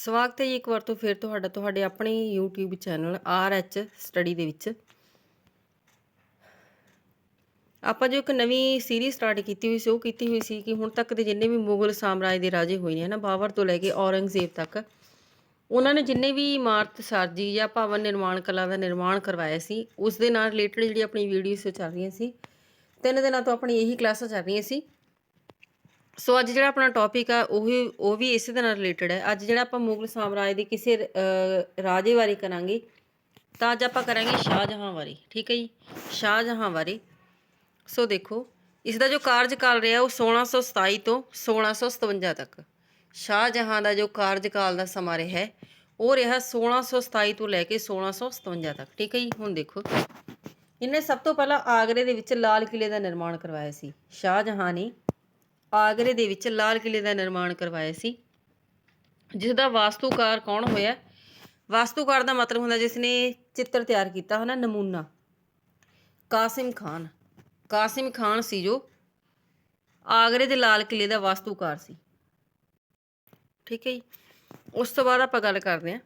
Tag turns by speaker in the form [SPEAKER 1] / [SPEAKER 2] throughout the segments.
[SPEAKER 1] ਸਵਾਗਤ ਹੈ ਜੀ ਇੱਕ ਵਾਰ ਤੋਂ ਫਿਰ ਤੁਹਾਡਾ, ਤੁਹਾਡੇ ਆਪਣੇ YouTube ਚੈਨਲ RH ਸਟੱਡੀ ਦੇ ਵਿੱਚ। ਆਪਾਂ ਜੋ ਇੱਕ ਨਵੀਂ ਸੀਰੀਜ਼ ਸਟਾਰਟ ਕੀਤੀ ਹੋਈ ਸੀ, ਉਹ ਕੀਤੀ ਹੋਈ ਸੀ ਕਿ ਹੁਣ ਤੱਕ ਦੇ ਜਿੰਨੇ ਵੀ ਮੁਗਲ ਸਾਮਰਾਜ ਦੇ ਰਾਜੇ ਹੋਏ ਨੇ ਨਾ ਬਾਬਰ ਤੋਂ ਲੈ ਕੇ ਔਰੰਗਜ਼ੇਬ ਤੱਕ, ਉਹਨਾਂ ਨੇ ਜਿੰਨੇ ਵੀ ਇਮਾਰਤ ਸਾਜੀ ਜਾਂ ਭਵਨ ਨਿਰਮਾਣ ਕਲਾ ਦਾ ਨਿਰਮਾਣ ਕਰਵਾਇਆ ਸੀ, ਉਸ ਦੇ ਨਾਲ ਰਿਲੇਟਡ ਜਿਹੜੀ ਆਪਣੀ ਵੀਡੀਓਜ਼ ਚੱਲ ਰਹੀਆਂ ਸੀ, ਤਿੰਨ ਦਿਨਾਂ ਤੋਂ ਆਪਣੀ ਇਹੀ ਕਲਾਸਾਂ ਚੱਲ ਰਹੀਆਂ ਸੀ। ਸੋ ਅੱਜ ਜਿਹੜਾ ਆਪਣਾ ਟੌਪਿਕ ਆ, ਉਹ ਵੀ ਉਹ ਵੀ ਇਸੇ ਦੇ ਨਾਲ ਰਿਲੇਟਡ ਹੈ। ਅੱਜ ਜਿਹੜਾ ਆਪਾਂ ਮੁਗਲ ਸਾਮਰਾਜ ਦੇ ਕਿਸੇ ਰਾਜੇ ਬਾਰੇ ਕਰਾਂਗੇ, ਤਾਂ ਅੱਜ ਆਪਾਂ ਕਰਾਂਗੇ ਸ਼ਾਹਜਹਾਂ ਬਾਰੇ, ਠੀਕ ਹੈ ਜੀ? ਸ਼ਾਹਜਹਾਂ ਬਾਰੇ। ਸੋ ਦੇਖੋ, ਇਸ ਦਾ ਜੋ ਕਾਰਜਕਾਲ ਰਿਹਾ, ਉਹ 1627 ਤੋਂ 1657 ਤੱਕ। ਸ਼ਾਹਜਹਾਂ ਦਾ ਜੋ ਕਾਰਜਕਾਲ ਦਾ ਸਮਾਂ ਰਿਹਾ, ਉਹ ਰਿਹਾ 1627 ਤੋਂ ਲੈ ਕੇ 1657 ਤੱਕ, ਠੀਕ ਹੈ ਜੀ? ਹੁਣ ਦੇਖੋ। ਇਹਨੇ ਸਭ ਤੋਂ ਪਹਿਲਾਂ ਆਗਰੇ ਦੇ ਵਿੱਚ ਲਾਲ ਕਿਲੇ ਦਾ ਨਿਰਮਾਣ ਕਰਵਾਇਆ ਸੀ। ਸ਼ਾਹਜਹਾਂ ਨੇ ਆਗਰੇ ਦੇ ਵਿੱਚ ਲਾਲ ਕਿਲੇ ਦਾ ਨਿਰਮਾਣ ਕਰਵਾਇਆ ਸੀ। ਜਿਸ ਦਾ ਵਾਸਤੂਕਾਰ ਕੌਣ ਹੋਇਆ? ਵਾਸਤੂਕਾਰ ਦਾ ਮਤਲਬ ਹੁੰਦਾ ਜਿਸ ਨੇ ਚਿੱਤਰ ਤਿਆਰ ਕੀਤਾ ਹੈ ਨਾ ਨਮੂਨਾ। ਕਾਸਿਮ ਖਾਨ। ਕਾਸਿਮ ਖਾਨ ਸੀ ਜੋ ਆਗਰੇ ਦੇ ਲਾਲ ਕਿਲੇ ਦਾ ਵਾਸਤੂਕਾਰ ਸੀ। ਠੀਕ ਹੈ ਜੀ। ਉਸ ਤੋਂ ਬਾਅਦ ਆਪਾਂ ਗੱਲ ਕਰਦੇ ਹਾਂ।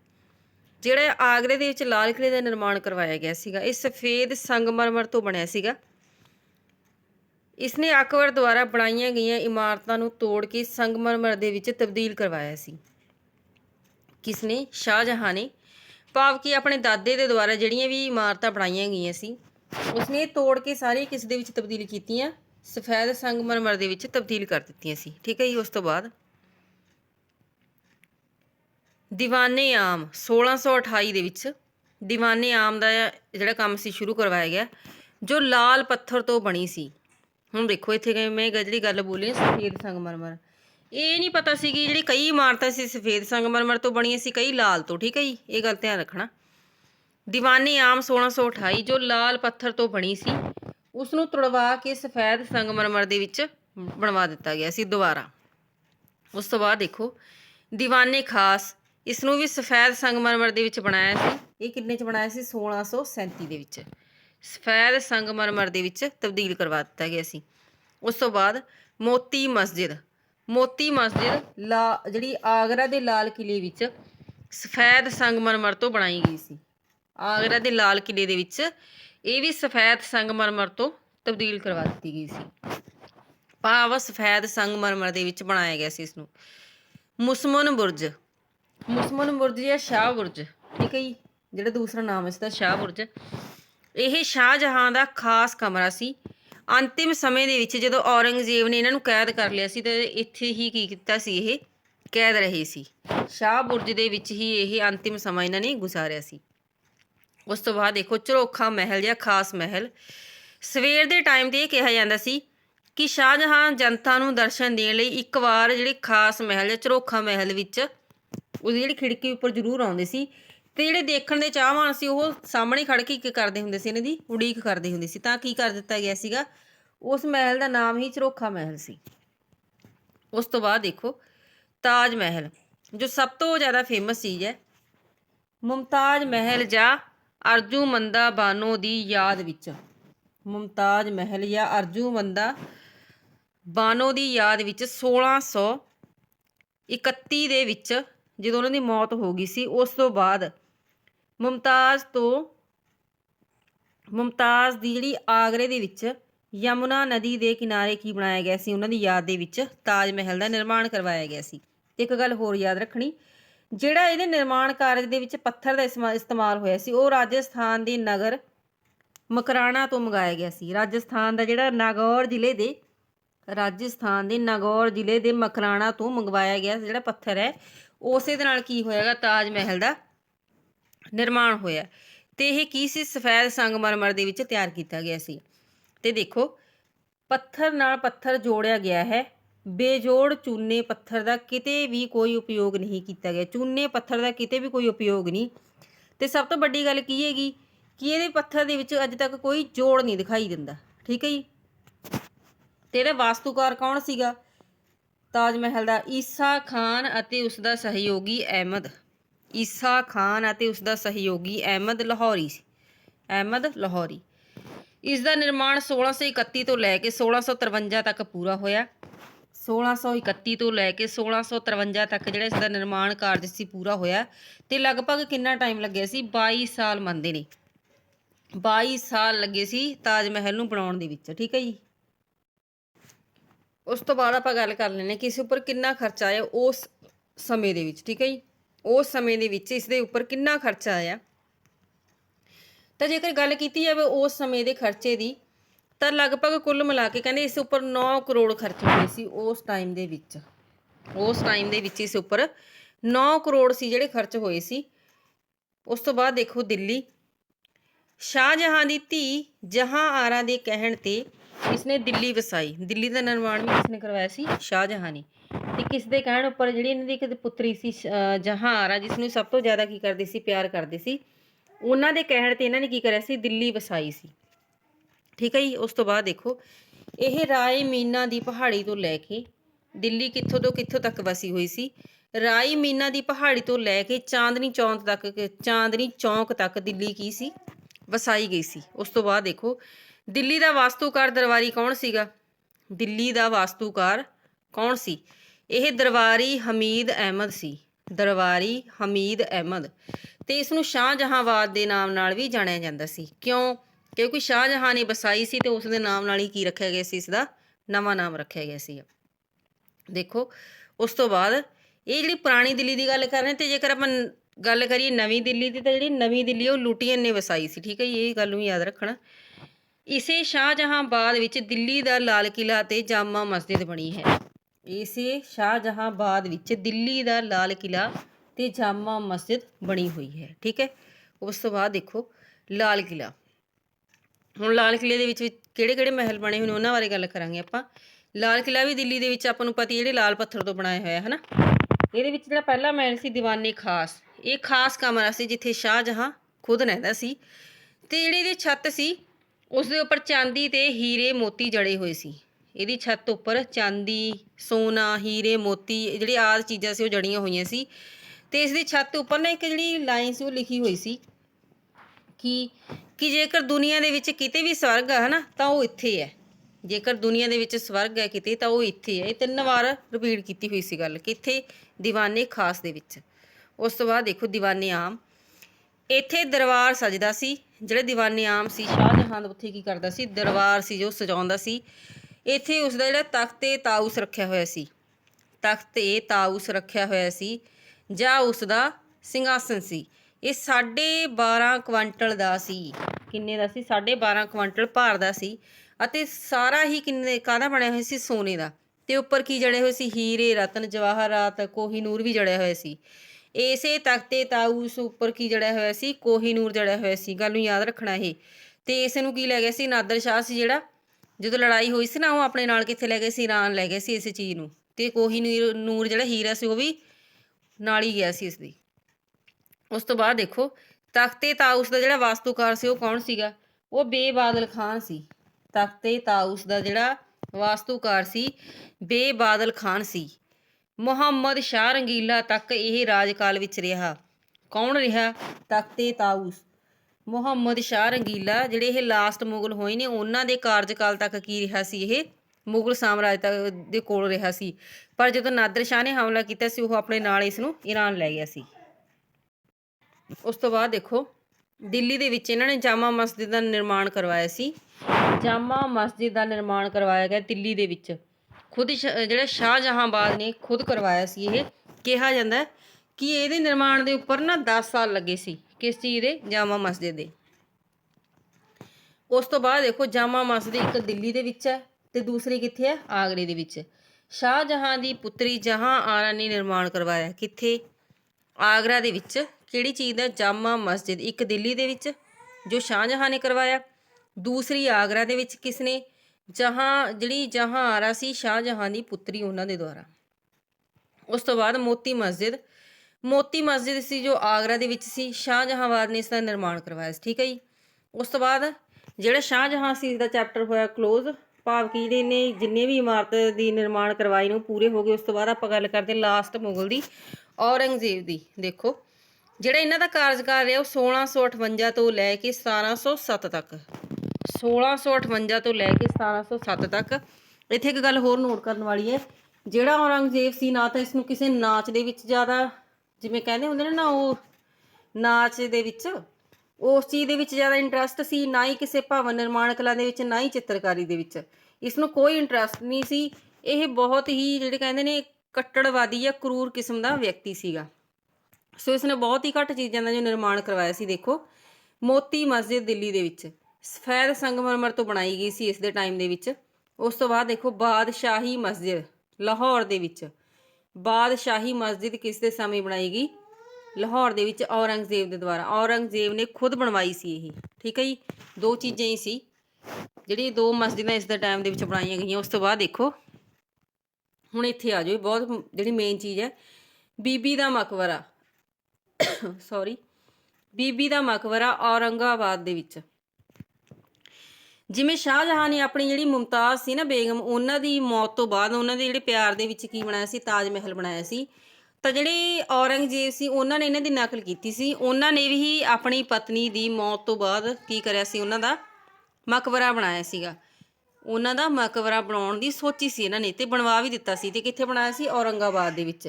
[SPEAKER 1] ਜਿਹੜਾ ਆਗਰੇ ਦੇ ਵਿੱਚ ਲਾਲ ਕਿਲੇ ਦਾ ਨਿਰਮਾਣ ਕਰਵਾਇਆ ਗਿਆ ਸੀਗਾ, ਇਹ ਸਫੇਦ ਸੰਗਮਰਮਰ ਤੋਂ ਬਣਿਆ ਸੀਗਾ। ਇਸਨੇ ਅਕਬਰ ਦੁਆਰਾ ਬਣਾਈਆਂ ਗਈਆਂ ਇਮਾਰਤਾਂ ਨੂੰ ਤੋੜ ਕੇ ਸੰਗਮਰਮਰ ਦੇ ਵਿੱਚ ਤਬਦੀਲ ਕਰਵਾਇਆ ਸੀ। ਕਿਸਨੇ? ਸ਼ਾਹਜਹਾਂ ਨੇ। ਭਾਵ ਕਿ ਆਪਣੇ ਦਾਦੇ ਦੇ ਦੁਆਰਾ ਜਿਹੜੀਆਂ ਵੀ ਇਮਾਰਤਾਂ ਬਣਾਈਆਂ ਗਈਆਂ ਸੀ, ਉਸਨੇ ਤੋੜ ਕੇ ਸਾਰੀ ਕਿਸ ਦੇ ਵਿੱਚ ਤਬਦੀਲ ਕੀਤੀਆਂ? ਸਫੈਦ ਸੰਗਮਰਮਰ ਦੇ ਵਿੱਚ ਤਬਦੀਲ ਕਰ ਦਿੱਤੀਆਂ ਸੀ। ਠੀਕ ਹੈ ਜੀ, ਉਸ ਤੋਂ ਬਾਅਦ। ਦੀਵਾਨੇ ਆਮ 1628 ਦੇ ਵਿੱਚ ਦੀਵਾਨੇ ਆਮ ਦਾ ਜਿਹੜਾ ਕੰਮ ਸੀ, ਸ਼ੁਰੂ ਕਰਵਾਇਆ ਗਿਆ, ਜੋ ਲਾਲ ਪੱਥਰ ਤੋਂ ਬਣੀ ਸੀ। ਹੁਣ ਦੇਖੋ ਇੱਥੇ ਕਿ ਮੈਂ ਜਿਹੜੀ ਗੱਲ ਬੋਲੀ ਸਫੇਦ ਸੰਗਮਰਮਰ ਇਹ ਨਹੀਂ ਪਤਾ ਸੀ ਕਿ ਜਿਹੜੀ ਕਈ ਇਮਾਰਤਾਂ ਸੀ ਸਫੇਦ ਸੰਗਮਰਮਰ ਤੋਂ ਬਣੀਆਂ ਸੀ, ਕਈ ਲਾਲ ਤੋਂ, ਠੀਕ ਹੈ ਜੀ? ਇਹ ਗੱਲ ਧਿਆਨ ਰੱਖਣਾ। ਦੀਵਾਨੀ ਆਮ 1628 ਜੋ ਲਾਲ ਪੱਥਰ ਤੋਂ ਬਣੀ ਸੀ ਉਸ ਨੂੰ ਤੁੜਵਾ ਕੇ ਸਫੈਦ ਸੰਗਮਰਮਰ ਦੇ ਵਿੱਚ ਬਣਵਾ ਦਿੱਤਾ ਗਿਆ ਸੀ ਦੁਬਾਰਾ। ਉਸ ਤੋਂ ਬਾਅਦ ਦੇਖੋ, ਦੀਵਾਨੇ ਖਾਸ ਇਸ ਨੂੰ ਵੀ ਸਫੈਦ ਸੰਗਮਰਮਰ ਦੇ ਵਿੱਚ ਬਣਾਇਆ ਸੀ। ਇਹ ਕਿੰਨੇ ਚ ਬਣਾਇਆ ਸੀ? 1637 ਦੇ ਵਿੱਚ। ਸਫੈਦ ਸੰਗਮਰਮਰ ਦੇ ਵਿੱਚ ਤਬਦੀਲ ਕਰਵਾ ਦਿੱਤਾ ਗਿਆ ਸੀ। ਉਸ ਤੋਂ ਬਾਅਦ ਮੋਤੀ ਮਸਜਿਦ। ਮੋਤੀ ਮਸਜਿਦ ਲਾ, ਜਿਹੜੀ ਆਗਰਾ ਦੇ ਲਾਲ ਕਿਲੇ ਵਿੱਚ ਸਫੈਦ ਸੰਗਮਰਮਰ ਤੋਂ ਬਣਾਈ ਗਈ ਸੀ। ਆਗਰਾ ਦੇ ਲਾਲ ਕਿਲੇ ਦੇ ਵਿੱਚ ਇਹ ਵੀ ਸਫੈਦ ਸੰਗਮਰਮਰ ਤੋਂ ਤਬਦੀਲ ਕਰਵਾ ਦਿੱਤੀ ਗਈ ਸੀ। ਭਾਵ ਸਫੈਦ ਸੰਗਮਰਮਰ ਦੇ ਵਿੱਚ ਬਣਾਇਆ ਗਿਆ ਸੀ ਇਸ ਨੂੰ ਮੁਸਮਨ ਬੁਰਜ। ਮੁਸਮਨ ਬੁਰਜ ਜਾਂ ਸ਼ਾਹ ਬੁਰਜ। ਠੀਕ ਹੈ ਜੀ? ਜਿਹੜਾ ਦੂਸਰਾ ਨਾਮ ਇਸ ਦਾ, ਸ਼ਾਹ ਬੁਰਜ। ਇਹ ਸ਼ਾਹਜਹਾਂ ਦਾ ਖਾਸ ਕਮਰਾ ਸੀ। ਅੰਤਿਮ ਸਮੇਂ ਦੇ ਵਿੱਚ ਜਦੋਂ ਔਰੰਗਜ਼ੇਬ ਨੇ ਇਹਨਾਂ ਨੂੰ ਕੈਦ ਕਰ ਲਿਆ ਸੀ, ਤੇ ਇੱਥੇ ਹੀ ਕੀ ਕੀਤਾ ਸੀ ਇਹ? ਕੈਦ ਰਹੇ ਸੀ। ਸ਼ਾਹ ਬੁਰਜ ਦੇ ਵਿੱਚ ਹੀ ਇਹ ਅੰਤਿਮ ਸਮਾਂ ਇਹਨਾਂ ਨੇ ਗੁਜ਼ਾਰਿਆ ਸੀ। ਉਸ ਤੋਂ ਬਾਅਦ ਦੇਖੋ ਝਰੋਖਾ ਮਹਿਲ ਜਾਂ ਖਾਸ ਮਹਿਲ। ਸਵੇਰ ਦੇ ਟਾਈਮ ਤੇ ਇਹ ਕਿਹਾ ਜਾਂਦਾ ਸੀ ਕਿ ਸ਼ਾਹਜਹਾਂ ਜਨਤਾ ਨੂੰ ਦਰਸ਼ਨ ਦੇਣ ਲਈ ਇੱਕ ਵਾਰ ਜਿਹੜੇ ਖਾਸ ਮਹਿਲ ਜਾਂ ਝਰੋਖਾ ਮਹਿਲ ਵਿੱਚ ਉਹਦੀ ਜਿਹੜੀ ਖਿੜਕੀ ਉੱਪਰ ਜ਼ਰੂਰ ਆਉਂਦੇ ਸੀ। ਤੇ ਜਿਹੜੇ ਦੇਖਣ ਦੇ ਚਾਹਵਾਨ ਸੀ, ਉਹ ਸਾਹਮਣੇ ਖੜ ਕੇ ਇੱਕ ਕਰਦੇ ਹੁੰਦੇ ਸੀ ਇਹਨਾਂ ਦੀ, ਉਡੀਕ ਕਰਦੇ ਹੁੰਦੇ ਸੀ। ਤਾਂ ਕੀ ਕਰ ਦਿੱਤਾ ਗਿਆ ਸੀਗਾ? ਉਸ ਮਹਿਲ ਦਾ ਨਾਮ ਹੀ ਚਰੋਖਾ ਮਹਿਲ ਸੀ। ਉਸ ਤੋਂ ਬਾਅਦ ਦੇਖੋ, ਤਾਜ ਮਹਿਲ, ਜੋ ਸਭ ਤੋਂ ਜ਼ਿਆਦਾ ਫੇਮਸ ਚੀਜ਼ ਹੈ। ਮੁਮਤਾਜ ਮਹਿਲ ਜਾਂ ਅਰਜੂ ਮੰਦਾ ਬਾਨੋ ਦੀ ਯਾਦ ਵਿੱਚ। ਮੁਮਤਾਜ ਮਹਿਲ ਜਾਂ ਅਰਜੂ ਮੰਦਾ ਬਾਨੋ ਦੀ ਯਾਦ ਵਿੱਚ 1631 ਦੇ ਵਿੱਚ ਜਦੋਂ ਉਹਨਾਂ ਦੀ ਮੌਤ ਹੋ ਗਈ ਸੀ, ਉਸ ਤੋਂ ਬਾਅਦ ਮੁਮਤਾਜ਼ ਤੋਂ ਮੁਮਤਾਜ਼ ਦੀ ਜਿਹੜੀ ਆਗਰੇ ਦੇ ਵਿੱਚ ਯਮੁਨਾ ਨਦੀ ਦੇ ਕਿਨਾਰੇ ਕੀ ਬਣਾਇਆ ਗਿਆ ਸੀ, ਉਹਨਾਂ ਦੀ ਯਾਦ ਦੇ ਵਿੱਚ ਤਾਜ ਮਹਿਲ ਦਾ ਨਿਰਮਾਣ ਕਰਵਾਇਆ ਗਿਆ ਸੀ। ਇੱਕ ਗੱਲ ਹੋਰ ਯਾਦ ਰੱਖਣੀ, ਜਿਹੜਾ ਇਹਦੇ ਨਿਰਮਾਣ ਕਾਰਜ ਦੇ ਵਿੱਚ ਪੱਥਰ ਦਾ ਇਸਤੇਮਾਲ ਹੋਇਆ ਸੀ, ਉਹ ਰਾਜਸਥਾਨ ਦੇ ਨਗਰ ਮਕਰਾਣਾ ਤੋਂ ਮੰਗਾਇਆ ਗਿਆ ਸੀ। ਰਾਜਸਥਾਨ ਦਾ ਜਿਹੜਾ ਨਾਗੌਰ ਜ਼ਿਲ੍ਹੇ ਦੇ, ਰਾਜਸਥਾਨ ਦੇ ਨਾਗੌਰ ਜ਼ਿਲ੍ਹੇ ਦੇ ਮਕਰਾਣਾ ਤੋਂ ਮੰਗਵਾਇਆ ਗਿਆ ਜਿਹੜਾ ਪੱਥਰ ਹੈ, ਉਸੇ ਦੇ ਨਾਲ ਕੀ ਹੋਇਆਗਾ ਤਾਜ ਮਹਿਲ ਦਾ ਨਿਰਮਾਣ ਹੋਇਆ ਤੇ ਇਹ ਕੀ ਸੀ? ਸਫੈਦ ਸੰਗਮਰਮਰ ਦੇ ਵਿੱਚ ਤਿਆਰ ਕੀਤਾ ਗਿਆ ਸੀ। ਤੇ ਦੇਖੋ, ਪੱਥਰ ਨਾਲ ਪੱਥਰ ਜੋੜਿਆ ਗਿਆ ਹੈ। ਬੇਜੋੜ ਚੂਨੇ ਪੱਥਰ ਦਾ ਕਿਤੇ ਵੀ ਕੋਈ ਉਪਯੋਗ ਨਹੀਂ ਕੀਤਾ ਗਿਆ। ਚੂਨੇ ਪੱਥਰ ਦਾ ਕਿਤੇ ਵੀ ਕੋਈ ਉਪਯੋਗ ਨਹੀਂ। ਤੇ ਸਭ ਤੋਂ ਵੱਡੀ ਗੱਲ ਕੀ ਹੈਗੀ? ਕਿ ਇਹਦੇ ਪੱਥਰ ਦੇ ਵਿੱਚ ਅੱਜ ਤੱਕ ਕੋਈ ਜੋੜ ਨਹੀਂ ਦਿਖਾਈ ਦਿੰਦਾ। ਠੀਕ ਹੈ ਜੀ? ਤੇ ਇਹਦਾ ਵਾਸਤੂਕਾਰ ਕੌਣ ਸੀਗਾ? ਤਾਜ ਮਹਿਲ ਦਾ ਈਸਾ ਖਾਨ ਅਤੇ ਉਸ ਦਾ ਸਹਿਯੋਗੀ ਅਹਿਮਦ। ਈਸਾ ਖਾਨ ਅਤੇ ਉਸ ਦਾ ਸਹਿਯੋਗੀ ਅਹਿਮਦ ਲਾਹੌਰੀ ਸੀ। ਅਹਿਮਦ ਲਾਹੌਰੀ। ਇਸ ਦਾ ਨਿਰਮਾਣ 1631 ਤੋਂ ਲੈ ਕੇ 1653 ਤੱਕ ਪੂਰਾ ਹੋਇਆ। 1631 ਤੋਂ ਲੈ ਕੇ 1653 ਤੱਕ ਜਿਹੜਾ ਇਸ ਦਾ ਨਿਰਮਾਣ ਕਾਰਜ ਸੀ ਪੂਰਾ ਹੋਇਆ ਤੇ ਲਗਭਗ ਕਿੰਨਾ ਟਾਈਮ ਲੱਗਿਆ ਸੀ? 22 ਸਾਲ ਮੰਨਦੇ ਨੇ। 22 ਸਾਲ ਲੱਗੇ ਸੀ ਤਾਜ ਮਹਿਲ ਨੂੰ ਬਣਾਉਣ ਦੇ ਵਿੱਚ, ਠੀਕ ਹੈ ਜੀ? ਉਸ ਤੋਂ ਬਾਅਦ ਆਪਾਂ ਗੱਲ ਕਰ ਲੈਨੇ ਕਿ ਇਸ ਉੱਪਰ ਕਿੰਨਾ ਖਰਚਾ ਆਇਆ ਉਸ ਸਮੇਂ ਦੇ ਵਿੱਚ, ਠੀਕ ਹੈ ਜੀ? ਉਸ ਸਮੇਂ ਦੇ ਵਿੱਚ ਇਸ ਦੇ ਉੱਪਰ ਕਿੰਨਾ ਖਰਚਾ ਆਇਆ? ਤਾਂ ਜੇਕਰ ਗੱਲ ਕੀਤੀ ਜਾਵੇ ਉਸ ਸਮੇਂ ਦੇ ਖਰਚੇ ਦੀ, ਤਾਂ ਲਗਭਗ ਕੁੱਲ ਮਿਲਾ ਕੇ ਕਹਿੰਦੇ ਇਸ ਉੱਪਰ 9 ਕਰੋੜ ਖਰਚ ਹੋਏ ਸੀ ਉਸ ਟਾਈਮ ਦੇ ਵਿੱਚ। ਉਸ ਟਾਈਮ ਦੇ ਵਿੱਚ ਇਸ ਉੱਪਰ 9 ਕਰੋੜ ਸੀ ਜਿਹੜੇ ਖਰਚ ਹੋਏ ਸੀ। ਉਸ ਤੋਂ ਬਾਅਦ ਦੇਖੋ ਦਿੱਲੀ। ਸ਼ਾਹਜਹਾਂ ਦੀ ਧੀ ਜਹਾਂ ਆਰਾ ਦੇ ਕਹਿਣ ਤੇ ਇਸਨੇ ਦਿੱਲੀ ਵਸਾਈ। ਦਿੱਲੀ ਦਾ ਨਿਰਮਾਣ ਵੀ ਕਿਸਨੇ ਕਰਵਾਇਆ ਸੀ, ਸ਼ਾਹਜਹਾਂ ਨੇ। ਤੇ ਕਿਸ ਦੇ ਕਹਿਣ ਉੱਪਰ ਜਿਹੜੀ ਇਹਨਾਂ ਦੀ ਇੱਕ ਪੁੱਤਰੀ ਸੀ, ਸ਼- ਅਹ ਜਹਾਂ ਆਰਾ ਜਿਸ ਨੂੰ ਸਭ ਤੋਂ ਜ਼ਿਆਦਾ ਕੀ ਕਰਦੇ ਸੀ, ਪਿਆਰ ਕਰਦੇ ਸੀ, ਉਹਨਾਂ ਦੇ ਕਹਿਣ ਤੇ ਇਹਨਾਂ ਨੇ ਕੀ ਕਰਿਆ ਸੀ, ਦਿੱਲੀ ਵਸਾਈ ਸੀ। ਠੀਕ ਹੈ ਜੀ, ਉਸ ਤੋਂ ਬਾਅਦ ਦੇਖੋ, ਇਹ ਰਾਏ ਮੀਨਾ ਦੀ ਪਹਾੜੀ ਤੋਂ ਲੈ ਕੇ ਦਿੱਲੀ ਕਿੱਥੋਂ ਤੋਂ ਕਿੱਥੋਂ ਤੱਕ ਵਸੀ ਹੋਈ ਸੀ? ਰਾਈ ਮੀਨਾ ਦੀ ਪਹਾੜੀ ਤੋਂ ਲੈ ਕੇ ਚਾਂਦਨੀ ਚੌਂਕ ਤੱਕ, ਚਾਂਦਨੀ ਚੌਂਕ ਤੱਕ ਦਿੱਲੀ ਕੀ ਸੀ? ਵਸਾਈ ਗਈ ਸੀ। ਉਸ ਤੋਂ ਬਾਅਦ ਦੇਖੋ, ਦਿੱਲੀ ਦਾ ਵਾਸਤੂਕਾਰ ਦਰਬਾਰੀ ਕੌਣ ਸੀਗਾ? ਦਿੱਲੀ ਦਾ ਵਾਸਤੂਕਾਰ ਕੌਣ ਸੀ? ਇਹ ਦਰਬਾਰੀ ਹਮੀਦ ਅਹਿਮਦ ਸੀ। ਦਰਬਾਰੀ ਹਮੀਦ ਅਹਿਮਦ। ਤੇ ਇਸ ਨੂੰ ਸ਼ਾਹਜਹਾਂਬਾਦ ਦੇ ਨਾਮ ਨਾਲ ਵੀ ਜਾਣਿਆ ਜਾਂਦਾ ਸੀ। ਕਿਉਂ? ਕਿਉਂਕਿ ਸ਼ਾਹਜਹਾਂ ਨੇ ਵਸਾਈ ਸੀ ਤੇ ਉਸ ਦੇ ਨਾਮ ਨਾਲ ਹੀ ਕੀ ਰੱਖਿਆ ਗਿਆ ਸੀ? ਇਸ ਦਾ ਨਵਾਂ ਨਾਮ ਰੱਖਿਆ ਗਿਆ ਸੀ। ਦੇਖੋ, ਉਸ ਤੋਂ ਬਾਅਦ ਇਹ ਜਿਹੜੀ ਪੁਰਾਣੀ ਦਿੱਲੀ ਦੀ ਗੱਲ ਕਰ ਰਹੇ ਹਾਂ ਤੇ ਜੇਕਰ ਆਪਾਂ ਗੱਲ ਕਰੀਏ ਨਵੀਂ ਦਿੱਲੀ ਦੀ ਤਾਂ ਜਿਹੜੀ ਨਵੀਂ ਦਿੱਲੀ ਉਹ ਲੁਟੀਅਨ ਨੇ ਵਸਾਈ ਸੀ, ਠੀਕ ਹੈ ਜੀ? ਇਹ ਗੱਲ ਨੂੰ ਯਾਦ ਰੱਖਣਾ। ਇਸੇ ਸ਼ਾਹਜਹਾਂਬਾਦ ਵਿੱਚ ਦਿੱਲੀ ਦਾ ਲਾਲ ਕਿਲਾ ਤੇ ਜਾਮਾ ਮਸਜਿਦ ਬਣੀ ਹੈ। ਇਸੇ ਸ਼ਾਹਜਹਾਂਬਾਦ ਵਿੱਚ ਦਿੱਲੀ ਦਾ ਲਾਲ ਕਿਲਾ ਤੇ ਜਾਮਾ ਮਸਜਿਦ ਬਣੀ ਹੋਈ ਹੈ, ਠੀਕ ਹੈ? ਉਸ ਤੋਂ ਬਾਅਦ ਦੇਖੋ, ਲਾਲ ਕਿਲਾ ਹੁਣ ਲਾਲ ਕਿਲੇ ਦੇ ਵਿੱਚ ਕਿਹੜੇ ਕਿਹੜੇ ਮਹਿਲ ਬਣੇ ਹੋਏ ਨੇ ਉਹਨਾਂ ਬਾਰੇ ਗੱਲ ਕਰਾਂਗੇ ਆਪਾਂ। ਲਾਲ ਕਿਲਾ ਵੀ ਦਿੱਲੀ ਦੇ ਵਿੱਚ ਆਪਾਂ ਨੂੰ ਪਤਾ ਜਿਹੜੇ ਲਾਲ ਪੱਥਰ ਤੋਂ ਬਣਾਇਆ ਹੋਇਆ ਹੈ ਨਾ ਇਹਦੇ ਵਿੱਚ ਜਿਹੜਾ ਪਹਿਲਾ ਮਹਿਲ ਸੀ ਦੀਵਾਨੇ ਖਾਸ, ਇਹ ਖਾਸ ਕਮਰਾ ਸੀ ਜਿੱਥੇ ਸ਼ਾਹਜਹਾਂ ਖੁਦ ਰਹਿੰਦਾ ਸੀ ਤੇ ਜਿਹੜੀ ਇਹਦੀ ਛੱਤ ਸੀ ਉਸ ਦੇ ਉੱਪਰ ਚਾਂਦੀ ਤੇ ਹੀਰੇ ਮੋਤੀ ਜੜੇ ਹੋਏ ਸੀ। ਇਹਦੀ ਛੱਤ ਉੱਪਰ ਚਾਂਦੀ, ਸੋਨਾ, ਹੀਰੇ, ਮੋਤੀ, ਇਹ ਜਿਹੜੀ ਆਦ ਚੀਜ਼ਾਂ ਸੀ ਉਹ ਜੜੀਆਂ ਹੋਈਆਂ ਸੀ। ਤੇ ਇਸ ਦੀ ਛੱਤ ਉੱਪਰ ਨਾ ਇੱਕ ਜਿਹੜੀ ਲਾਈਨ ਸੀ ਉਹ ਲਿਖੀ ਹੋਈ ਸੀ ਕਿ ਕਿ ਜੇਕਰ ਦੁਨੀਆ ਦੇ ਵਿੱਚ ਕਿਤੇ ਵੀ ਸਵਰਗ ਹੈ ਨਾ ਤਾਂ ਉਹ ਇੱਥੇ ਹੈ। ਜੇਕਰ ਦੁਨੀਆ ਦੇ ਵਿੱਚ ਸਵਰਗ ਹੈ ਕਿਤੇ, ਤਾਂ ਉਹ ਇੱਥੇ ਹੈ। ਇਹ ਤਿੰਨ ਵਾਰ ਰਿਪੀਟ ਕੀਤੀ ਹੋਈ ਸੀ ਗੱਲ ਕਿੱਥੇ ਦੀਵਾਨੇ ਖਾਸ ਦੇ ਵਿੱਚ। ਉਸ ਤੋਂ ਬਾਅਦ ਦੇਖੋ ਦੀਵਾਨੇ ਆਮ। ਇੱਥੇ ਦਰਬਾਰ ਸਜਦਾ ਸੀ। ਜਿਹੜੇ ਦੀਵਾਨੇ ਆਮ ਸੀ, ਸ਼ਾਹਜਹਾਂ ਦਾ ਉੱਥੇ ਕੀ ਕਰਦਾ ਸੀ? ਦਰਬਾਰ ਸੀ ਜੋ ਸਜਾਉਂਦਾ ਸੀ। ਇੱਥੇ ਉਸ ਦਾ ਜਿਹੜਾ ਤਖਤੇ ਤਾਊਸ ਰੱਖਿਆ ਹੋਇਆ ਸੀ। ਤਖਤੇ ਤਾਊਸ ਰੱਖਿਆ ਹੋਇਆ ਸੀ ਜਾਂ ਉਸ ਦਾ ਸਿੰਘਾਸਨ ਸੀ। ਇਹ 12.5 ਕੁਆਂਟਲ ਦਾ ਸੀ। ਕਿੰਨੇ ਦਾ ਸੀ? 12.5 ਕੁਆਂਟਲ ਭਾਰ ਦਾ ਸੀ ਅਤੇ ਸਾਰਾ ਹੀ ਕਿੰਨੇ, ਕਾਹਦਾ ਬਣਿਆ ਹੋਇਆ ਸੀ? ਸੋਨੇ ਦਾ। ਤੇ ਉੱਪਰ ਕੀ ਜੜੇ ਹੋਏ ਸੀ? ਹੀਰੇ, ਰਤਨ, ਜਵਾਹਰਾਤ, ਕੋਹੀਨੂਰ ਵੀ ਜੜਿਆ ਹੋਇਆ ਸੀ। ਇਸੇ ਤਖਤੇ ਤਾਊਸ ਉੱਪਰ ਕੀ ਜੜਿਆ ਹੋਇਆ ਸੀ? ਕੋਹੀਨੂਰ ਜੜਿਆ ਹੋਇਆ ਸੀ। ਗੱਲ ਨੂੰ ਯਾਦ ਰੱਖਣਾ ਇਹ। ਤੇ ਇਸ ਨੂੰ ਕੀ ਲੈ ਗਿਆ ਸੀ? ਨਾਦਰ ਸ਼ਾਹ ਸੀ ਜਿਹੜਾ ਜਦੋਂ ਲੜਾਈ ਹੋਈ ਸੀ ਨਾ, ਉਹ ਆਪਣੇ ਨਾਲ ਕਿੱਥੇ ਲੈ ਗਏ ਸੀ? ਇਰਾਨ ਲੈ ਗਏ ਸੀ ਇਸ ਚੀਜ਼ ਨੂੰ। ਤੇ ਕੋਹੀਨੂਰ ਨੂਰ ਜਿਹੜਾ ਹੀਰਾ ਸੀ, ਉਹ ਵੀ ਨਾਲ ਹੀ ਗਿਆ ਸੀ ਇਸ ਦੀ ਉਸ ਤੋਂ ਬਾਅਦ ਦੇਖੋ, ਤਖਤੇ ਤਾਊਸ ਦਾ ਜਿਹੜਾ ਵਾਸਤੂਕਾਰ ਸੀ, ਉਹ ਕੌਣ ਸੀਗਾ? ਉਹ ਬੇਬਾਦਲ ਖਾਨ ਸੀ। ਤਖਤੇ ਤਾਊਸ ਦਾ ਜਿਹੜਾ ਵਾਸਤੂਕਾਰ ਸੀ, ਬੇਬਾਦਲ ਖਾਨ ਸੀ। ਮੁਹੰਮਦ ਸ਼ਾਹ ਰੰਗੀਲਾ ਤੱਕ ਇਹ ਰਾਜਕਾਲ ਵਿੱਚ ਰਿਹਾ। ਕੌਣ ਰਿਹਾ? ਤਖਤੇ ਤਾਊਸ। ਮੁਹੰਮਦ ਸ਼ਾਹ ਰੰਗੀਲਾ, ਜਿਹੜੇ ਇਹ ਲਾਸਟ ਮੁਗਲ ਹੋਏ ਨੇ, ਉਹਨਾਂ ਦੇ ਕਾਰਜਕਾਲ ਤੱਕ ਕੀ ਰਿਹਾ ਸੀ? ਇਹ ਮੁਗਲ ਸਾਮਰਾਜ ਤੱਕ ਦੇ ਕੋਲ ਰਿਹਾ ਸੀ। ਪਰ ਜਦੋਂ ਨਾਦਰ ਸ਼ਾਹ ਨੇ ਹਮਲਾ ਕੀਤਾ ਸੀ, ਉਹ ਆਪਣੇ ਨਾਲ ਇਸ ਨੂੰ ਈਰਾਨ ਲੈ ਗਿਆ ਸੀ। ਉਸ ਤੋਂ ਬਾਅਦ ਦੇਖੋ, ਦਿੱਲੀ ਦੇ ਵਿੱਚ ਇਹਨਾਂ ਨੇ ਜਾਮਾ ਮਸਜਿਦ ਦਾ ਨਿਰਮਾਣ ਕਰਵਾਇਆ ਸੀ। ਜਾਮਾ ਮਸਜਿਦ ਦਾ ਨਿਰਮਾਣ ਕਰਵਾਇਆ ਗਿਆ ਦਿੱਲੀ ਦੇ ਵਿੱਚ। ਖੁਦ ਸ਼- ਜਿਹੜਾ ਸ਼ਾਹਜਹਾਂਬਾਦ ਨੇ ਖੁਦ ਕਰਵਾਇਆ ਸੀ ਇਹ। ਕਿਹਾ ਜਾਂਦਾ ਕਿ ਇਹਦੇ ਨਿਰਮਾਣ ਦੇ ਉੱਪਰ ਨਾ 10 ਸਾਲ ਲੱਗੇ ਸੀ। ਕਿਸ ਚੀਜ਼ ਦੇ? ਜਾਮਾ ਮਸਜਿਦ ਦੇ। ਉਸ ਤੋਂ ਬਾਅਦ ਦੇਖੋ, ਜਾਮਾ ਮਸਜਿਦ ਇੱਕ ਦਿੱਲੀ ਦੇ ਵਿੱਚ ਹੈ ਤੇ ਦੂਸਰੀ ਕਿੱਥੇ ਹੈ? ਆਗਰੇ ਦੇ ਵਿੱਚ। ਸ਼ਾਹਜਹਾਂ ਦੀ ਪੁੱਤਰੀ ਜਹਾਂ ਆਰਾ ਨੇ ਨਿਰਮਾਣ ਕਰਵਾਇਆ। ਕਿੱਥੇ? ਆਗਰਾ ਦੇ ਵਿੱਚ। ਕਿਹੜੀ ਚੀਜ਼ ਦਾ? ਜਾਮਾ ਮਸਜਿਦ। ਇੱਕ ਦਿੱਲੀ ਦੇ ਵਿੱਚ, ਜੋ ਸ਼ਾਹਜਹਾਂ ਨੇ ਕਰਵਾਇਆ। ਦੂਸਰੀ ਆਗਰਾ ਦੇ ਵਿੱਚ ਕਿਸ ਨੇ? ਜਹਾਂ, ਜਿਹੜੀ ਜਹਾਂ ਆਰਾ ਸੀ ਸ਼ਾਹਜਹਾਂ ਦੀ ਪੁੱਤਰੀ ਉਹਨਾਂ ਦੇ ਦੁਆਰਾ। ਉਸ ਤੋਂ ਬਾਅਦ ਮੋਤੀ ਮਸਜਿਦ। ਮੋਤੀ ਮਸਜਿਦ ਸੀ ਜੋ ਆਗਰਾ ਦੇ ਵਿੱਚ ਸੀ ਸ਼ਾਹਜਹਾਂਬਾਦ ਨੇ ਇਸ ਦਾ ਨਿਰਮਾਣ ਕਰਵਾਇਆ ਸੀ, ਠੀਕ ਹੈ ਜੀ? ਉਸ ਤੋਂ ਬਾਅਦ ਜਿਹੜਾ ਸ਼ਾਹਜਹਾਂ ਸੀ ਦਾ ਚੈਪਟਰ ਹੋਇਆ ক্লোਜ਼ ਭਾਵ ਕਿ ਜਿਹੜੇ ਨੇ ਜਿੰਨੇ ਵੀ ਇਮਾਰਤ ਦੀ ਨਿਰਮਾਣ ਕਰਵਾਈ ਨੂੰ ਪੂਰੇ ਹੋ ਗਏ, ਉਸ ਤੋਂ ਬਾਅਦ ਆਪਾਂ ਗੱਲ ਕਰਦੇ ਲਾਸਟ ਮੁਗਲ ਦੀ, ਔਰੰਗਜ਼ੇਬ ਦੀ, ਦੇਖੋ। ਜਿਹੜਾ ਇਹਨਾਂ ਦਾ ਕਾਰਜਕਾਲ ਰਿਹਾ, ਉਹ 1658 ਤੋਂ ਲੈ ਕੇ 1707 ਤੱਕ। 1658 ਤੋਂ ਲੈ ਕੇ 1707 ਤੱਕ। ਇੱਥੇ ਇੱਕ ਗੱਲ ਹੋਰ ਨੋਟ ਕਰਨ ਵਾਲੀ ਹੈ, ਜਿਹੜਾ ਔਰੰਗਜ਼ੇਬ ਸੀ, ਨਾ ਤਾਂ ਇਸ ਨੂੰ ਕਿਸੇ ਨਾਚ ਦੇ ਵਿੱਚ ਜ਼ਿਆਦਾ ਜਿਵੇਂ ਕਹਿੰਦੇ ਹੁੰਦੇ ਨੇ ਨਾ ਉਹ ਨਾਚ ਦੇ ਵਿੱਚ, ਉਸ ਚੀਜ਼ ਦੇ ਵਿੱਚ ਜ਼ਿਆਦਾ ਇੰਟਰਸਟ ਸੀ, ਨਾ ਹੀ ਕਿਸੇ ਭਵਨ ਨਿਰਮਾਣ ਕਲਾ ਦੇ ਵਿੱਚ, ਨਾ ਹੀ ਚਿੱਤਰਕਾਰੀ ਦੇ ਵਿੱਚ। ਇਸ ਨੂੰ ਕੋਈ ਇੰਟਰਸਟ ਨਹੀਂ ਸੀ। ਇਹ ਬਹੁਤ ਹੀ ਜਿਹੜੇ ਕਹਿੰਦੇ ਨੇ ਕੱਟੜਵਾਦੀ ਜਾਂ ਕਰੂਰ ਕਿਸਮ ਦਾ ਵਿਅਕਤੀ ਸੀਗਾ। ਸੋ ਇਸ ਨੇ ਬਹੁਤ ਹੀ ਘੱਟ ਚੀਜ਼ਾਂ ਦਾ ਜੋ ਨਿਰਮਾਣ ਕਰਵਾਇਆ ਸੀ, ਦੇਖੋ। ਮੋਤੀ ਮਸਜਿਦ ਦਿੱਲੀ ਦੇ ਵਿੱਚ। ਸਫੈਦ ਸੰਗਮਰਮਰ ਤੋਂ ਬਣਾਈ ਗਈ ਸੀ ਇਸ ਦੇ ਟਾਈਮ ਦੇ ਵਿੱਚ। ਉਸ ਤੋਂ ਬਾਅਦ ਦੇਖੋ, ਬਾਦਸ਼ਾਹੀ ਮਸਜਿਦ, ਲਾਹੌਰ ਦੇ ਵਿੱਚ। ਬਾਦਸ਼ਾਹੀ ਮਸਜਿਦ ਕਿਸ ਦੇ ਸਮੇਂ ਬਣਾਈ ਗਈ? ਲਾਹੌਰ ਦੇ ਵਿੱਚ ਔਰੰਗਜ਼ੇਬ ਦੇ ਦੁਆਰਾ। ਔਰੰਗਜ਼ੇਬ ਨੇ ਖੁਦ ਬਣਵਾਈ ਸੀ ਇਹ, ਠੀਕ ਹੈ ਜੀ? ਦੋ ਚੀਜ਼ਾਂ ਹੀ ਸੀ। ਜਿਹੜੀ ਦੋ ਮਸਜਿਦਾਂ ਇਸ ਦੇ ਟਾਈਮ ਦੇ ਵਿੱਚ ਬਣਾਈਆਂ ਗਈਆਂ, ਉਸ ਤੋਂ ਬਾਅਦ ਦੇਖੋ। ਹੁਣ ਇੱਥੇ ਆ ਜਾਓ, ਇਹ ਬਹੁਤ ਜਿਹੜੀ ਮੇਨ ਚੀਜ਼ ਹੈ। ਬੀਬੀ ਦਾ ਮਕਬਰਾ। ਸੌਰੀ ਬੀਬੀ ਦਾ ਮਕਬਰਾ ਔਰੰਗਾਬਾਦ ਦੇ ਵਿੱਚ। ਜਿਵੇਂ ਸ਼ਾਹਜਹਾਂ ਨੇ ਆਪਣੀ ਜਿਹੜੀ ਮੁਮਤਾਜ਼ ਸੀ ਨਾ ਬੇਗਮ, ਉਹਨਾਂ ਦੀ ਮੌਤ ਤੋਂ ਬਾਅਦ ਉਹਨਾਂ ਦੇ ਜਿਹੜੇ ਪਿਆਰ ਦੇ ਵਿੱਚ ਕੀ ਬਣਾਇਆ ਸੀ? ਤਾਜ ਮਹਿਲ ਬਣਾਇਆ ਸੀ। ਤਾਂ ਜਿਹੜੇ ਔਰੰਗਜ਼ੇਬ ਸੀ, ਉਹਨਾਂ ਨੇ ਇਹਨਾਂ ਦੀ ਨਕਲ ਕੀਤੀ ਸੀ। ਉਹਨਾਂ ਨੇ ਵੀ ਆਪਣੀ ਪਤਨੀ ਦੀ ਮੌਤ ਤੋਂ ਬਾਅਦ ਕੀ ਕਰਿਆ ਸੀ? ਉਹਨਾਂ ਦਾ ਮਕਬਰਾ ਬਣਾਇਆ ਸੀਗਾ। ਉਹਨਾਂ ਦਾ ਮਕਬਰਾ ਬਣਾਉਣ ਦੀ ਸੋਚੀ ਸੀ ਇਹਨਾਂ ਨੇ ਤੇ ਬਣਵਾ ਵੀ ਦਿੱਤਾ ਸੀ ਤੇ ਕਿੱਥੇ ਬਣਾਇਆ ਸੀ? ਔਰੰਗਾਬਾਦ ਦੇ ਵਿੱਚ।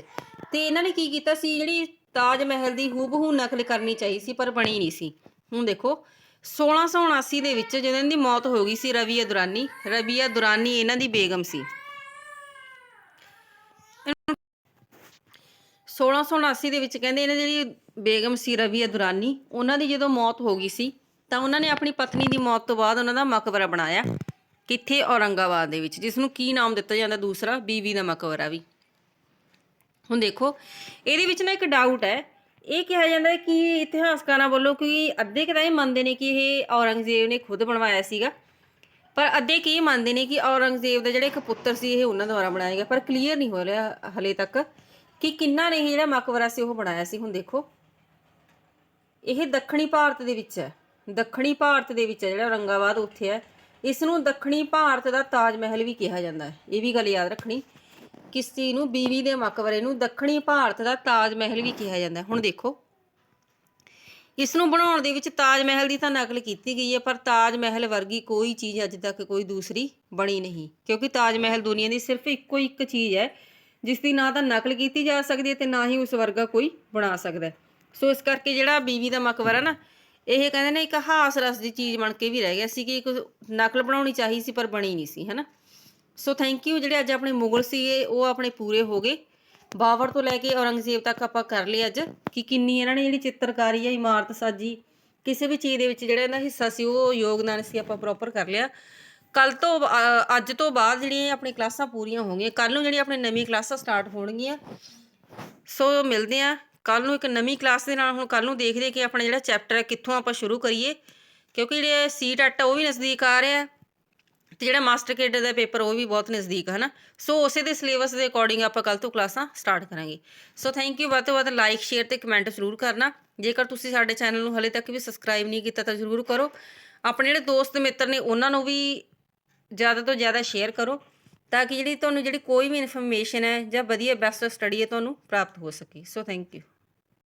[SPEAKER 1] ਤੇ ਇਹਨਾਂ ਨੇ ਕੀ ਕੀਤਾ ਸੀ? ਜਿਹੜੀ ਤਾਜ ਮਹਿਲ ਦੀ ਹੂਬਹੂ ਨਕਲ ਕਰਨੀ ਚਾਹੀ ਸੀ, ਪਰ ਬਣੀ ਨਹੀਂ ਸੀ। ਹੁਣ ਦੇਖੋ 1679 ਦੇ ਵਿੱਚ ਜਦੋਂ ਇਹਨਾਂ ਦੀ ਮੌਤ ਹੋ ਗਈ ਸੀ ਰਵੀਆ ਦੁਰਾਨੀ ਰਵੀਆ ਦੁਰਾਨੀ ਇਹਨਾਂ ਦੀ ਬੇਗਮ ਸੀ। 1679 ਦੇ ਵਿੱਚ ਕਹਿੰਦੇ ਇਹਨਾਂ ਦੀ ਜਿਹੜੀ ਬੇਗਮ ਸੀ ਰਵੀਆ ਦੁਰਾਨੀ ਉਹਨਾਂ ਦੀ ਜਦੋਂ ਮੌਤ ਹੋ ਗਈ ਸੀ, ਤਾਂ ਉਹਨਾਂ ਨੇ ਆਪਣੀ ਪਤਨੀ ਦੀ ਮੌਤ ਤੋਂ ਬਾਅਦ ਉਹਨਾਂ ਦਾ ਮਕਬਰਾ ਬਣਾਇਆ, ਕਿੱਥੇ? ਔਰੰਗਾਬਾਦ ਦੇ ਵਿੱਚ ਜਿਸ ਨੂੰ ਕੀ ਨਾਮ ਦਿੱਤਾ ਜਾਂਦਾ ਦੂਸਰਾ, ਬੀਵੀ ਦਾ ਮਕਬਰਾ ਵੀ। ਹੁਣ ਦੇਖੋ, ਇਹਦੇ ਵਿੱਚ ਨਾ ਇੱਕ ਡਾਊਟ ਹੈ ਇਹ ਕਿਹਾ ਜਾਂਦਾ ਹੈ ਕਿ ਇਤਿਹਾਸਕਾਰਾਂ ਵੱਲੋਂ ਕਿ ਅੱਧੇ ਕਿਤਾ ਇਹ ਮੰਨਦੇ ਨੇ ਕਿ ਇਹ ਔਰੰਗਜ਼ੇਬ ਨੇ ਖੁਦ ਬਣਵਾਇਆ ਸੀਗਾ। ਪਰ ਅੱਧੇ ਕੀ ਮੰਨਦੇ ਨੇ ਕਿ ਔਰੰਗਜ਼ੇਬ ਦਾ ਜਿਹੜਾ ਇੱਕ ਪੁੱਤਰ ਸੀ, ਇਹ ਉਹਨਾਂ ਦੁਆਰਾ ਬਣਾਇਆ ਗਿਆ। ਪਰ ਕਲੀਅਰ ਨਹੀਂ ਹੋ ਰਿਹਾ ਹਲੇ ਤੱਕ ਕਿ ਕਿੰਨਾ ਨੇ ਇਹ ਜਿਹੜਾ ਮਕਬਰਾ ਸੀ, ਉਹ ਬਣਾਇਆ ਸੀ। ਹੁਣ ਦੇਖੋ। ਇਹ ਦੱਖਣੀ ਭਾਰਤ ਦੇ ਵਿੱਚ ਹੈ। ਦੱਖਣੀ ਭਾਰਤ ਦੇ ਵਿੱਚ ਹੈ, ਜਿਹੜਾ ਔਰੰਗਾਬਾਦ ਉੱਥੇ ਹੈ। ਇਸ ਨੂੰ ਦੱਖਣੀ ਭਾਰਤ ਦਾ ਤਾਜ ਮਹਿਲ ਵੀ ਕਿਹਾ ਜਾਂਦਾ ਹੈ। ਇਹ ਵੀ ਗੱਲ ਯਾਦ ਰੱਖਣੀ। ਕਿਸ ਨੂੰ ਬੀਵੀ ਦੇ ਮਕਬਰੇ ਨੂੰ ਦੱਖਣੀ ਭਾਰਤ ਦਾ ਤਾਜ ਮਹਿਲ ਵੀ ਕਿਹਾ ਜਾਂਦਾ ਹੁਣ ਦੇਖੋ। ਇਸ ਨੂੰ ਬਣਾਉਣ ਦੇ ਵਿੱਚ ਤਾਜ ਮਹਿਲ ਦੀ ਤਾਂ ਨਕਲ ਕੀਤੀ ਗਈ ਹੈ, ਪਰ ਤਾਜ ਮਹਿਲ ਵਰਗੀ ਕੋਈ ਚੀਜ਼ ਅੱਜ ਤੱਕ ਕੋਈ ਦੂਸਰੀ ਬਣੀ ਨਹੀਂ। ਕਿਉਂਕਿ ਤਾਜ ਮਹਿਲ ਦੁਨੀਆ ਦੀ ਸਿਰਫ ਇੱਕੋ ਇੱਕ ਚੀਜ਼ ਹੈ, ਜਿਸ ਦੀ ਨਾ ਤਾਂ ਨਕਲ ਕੀਤੀ ਜਾ ਸਕਦੀ ਹੈ ਤੇ ਨਾ ਹੀ ਉਸ ਵਰਗਾ ਕੋਈ ਬਣਾ ਸਕਦਾ ਸੋ ਇਸ ਕਰਕੇ ਜਿਹੜਾ ਬੀਵੀ ਦਾ ਮਕਬਰਾ ਨਾ, ਇਹ ਕਹਿੰਦੇ ਨੇ ਇੱਕ ਹਾਸ ਰਸ ਦੀ ਚੀਜ਼ ਬਣ ਕੇ ਵੀ ਰਹਿ ਗਿਆ ਸੀ ਕਿ ਇੱਕ ਨਕਲ ਬਣਾਉਣੀ ਚਾਹੀ ਸੀ ਪਰ ਬਣੀ ਨਹੀਂ ਸੀ, ਹੈਨਾ? ਸੋ ਥੈਂਕ ਯੂ ਜਿਹੜੇ ਅੱਜ ਆਪਣੇ ਮੁਗਲ ਸੀਗੇ ਉਹ ਆਪਣੇ ਪੂਰੇ ਹੋ ਗਏ। ਬਾਵਰ ਤੋਂ ਲੈ ਕੇ ਔਰੰਗਜ਼ੇਬ ਤੱਕ ਆਪਾਂ ਕਰ ਲਿਆ ਅੱਜ ਕਿ ਕਿੰਨੀ ਇਹਨਾਂ ਨੇ ਜਿਹੜੀ ਚਿੱਤਰਕਾਰੀ ਹੈ ਇਮਾਰਤ ਸਾਜੀ ਕਿਸੇ ਵੀ ਚੀਜ਼ ਦੇ ਵਿੱਚ ਜਿਹੜਾ ਇਹਨਾਂ ਹਿੱਸਾ ਸੀ ਉਹ ਯੋਗਦਾਨ ਸੀ ਆਪਾਂ ਪ੍ਰੋਪਰ ਕਰ ਲਿਆ। ਕੱਲ ਤੋਂ ਅ, ਅੱਜ ਤੋਂ ਬਾਅਦ ਜਿਹੜੀਆਂ ਆਪਣੀ ਕਲਾਸਾਂ ਪੂਰੀਆਂ ਹੋਣਗੀਆਂ ਕੱਲ ਨੂੰ ਜਿਹੜੀਆਂ ਆਪਣੇ ਨਵੀਂ ਕਲਾਸਾਂ ਸਟਾਰਟ ਹੋਣਗੀਆਂ। ਸੋ ਮਿਲਦੇ ਆ ਕੱਲ ਨੂੰ ਇੱਕ ਨਵੀਂ ਕਲਾਸ ਦੇ ਨਾਲ ਹੁਣ ਕੱਲ ਨੂੰ ਦੇਖਦੇ ਕਿ ਆਪਣਾ ਜਿਹੜਾ ਚੈਪਟਰ ਹੈ ਕਿੱਥੋਂ ਆਪਾਂ ਸ਼ੁਰੂ ਕਰੀਏ। ਕਿਉਂਕਿ ਜਿਹੜੇ ਸੀਟ ਟੈਟ ਉਹ ਵੀ ਨਜ਼ਦੀਕ ਆ ਰਿਹਾ। ਤੇ ਜਿਹੜਾ ਮਾਸਟਰ ਕੇਡਰ ਦਾ ਪੇਪਰ ਉਹ ਵੀ ਬਹੁਤ ਨਜ਼ਦੀਕ ਹੈ ਨਾ ਸੋ ਉਸੇ ਦੇ ਸਿਲੇਬਸ ਦੇ ਅਕੋਰਡਿੰਗ ਆਪਾਂ ਕੱਲ ਤੋਂ ਕਲਾਸਾਂ ਸਟਾਰਟ ਕਰਾਂਗੇ। ਸੋ ਥੈਂਕ ਯੂ ਵੱਧ ਤੋਂ ਵੱਧ ਲਾਈਕ ਸ਼ੇਅਰ ਤੇ ਕਮੈਂਟ ਜ਼ਰੂਰ ਕਰਨਾ। ਜੇਕਰ ਤੁਸੀਂ ਸਾਡੇ ਚੈਨਲ ਨੂੰ ਹਲੇ ਤੱਕ ਵੀ ਸਬਸਕ੍ਰਾਈਬ ਨਹੀਂ ਕੀਤਾ ਤਾਂ ਜ਼ਰੂਰ ਕਰੋ। ਆਪਣੇ ਜਿਹੜੇ ਦੋਸਤ ਮਿੱਤਰ ਨੇ, ਉਹਨਾਂ ਨੂੰ ਵੀ ਜ਼ਿਆਦਾ ਤੋਂ ਜ਼ਿਆਦਾ ਸ਼ੇਅਰ ਕਰੋ, ਤਾਂ ਕਿ ਜਿਹੜੀ ਤੁਹਾਨੂੰ ਜਿਹੜੀ ਕੋਈ ਵੀ ਇਨਫੋਰਮੇਸ਼ਨ ਹੈ ਜਾਂ ਵਧੀਆ ਬੈਸਟ ਸਟੱਡੀ ਹੈ ਤੁਹਾਨੂੰ ਪ੍ਰਾਪਤ ਹੋ ਸਕੇ। So thank you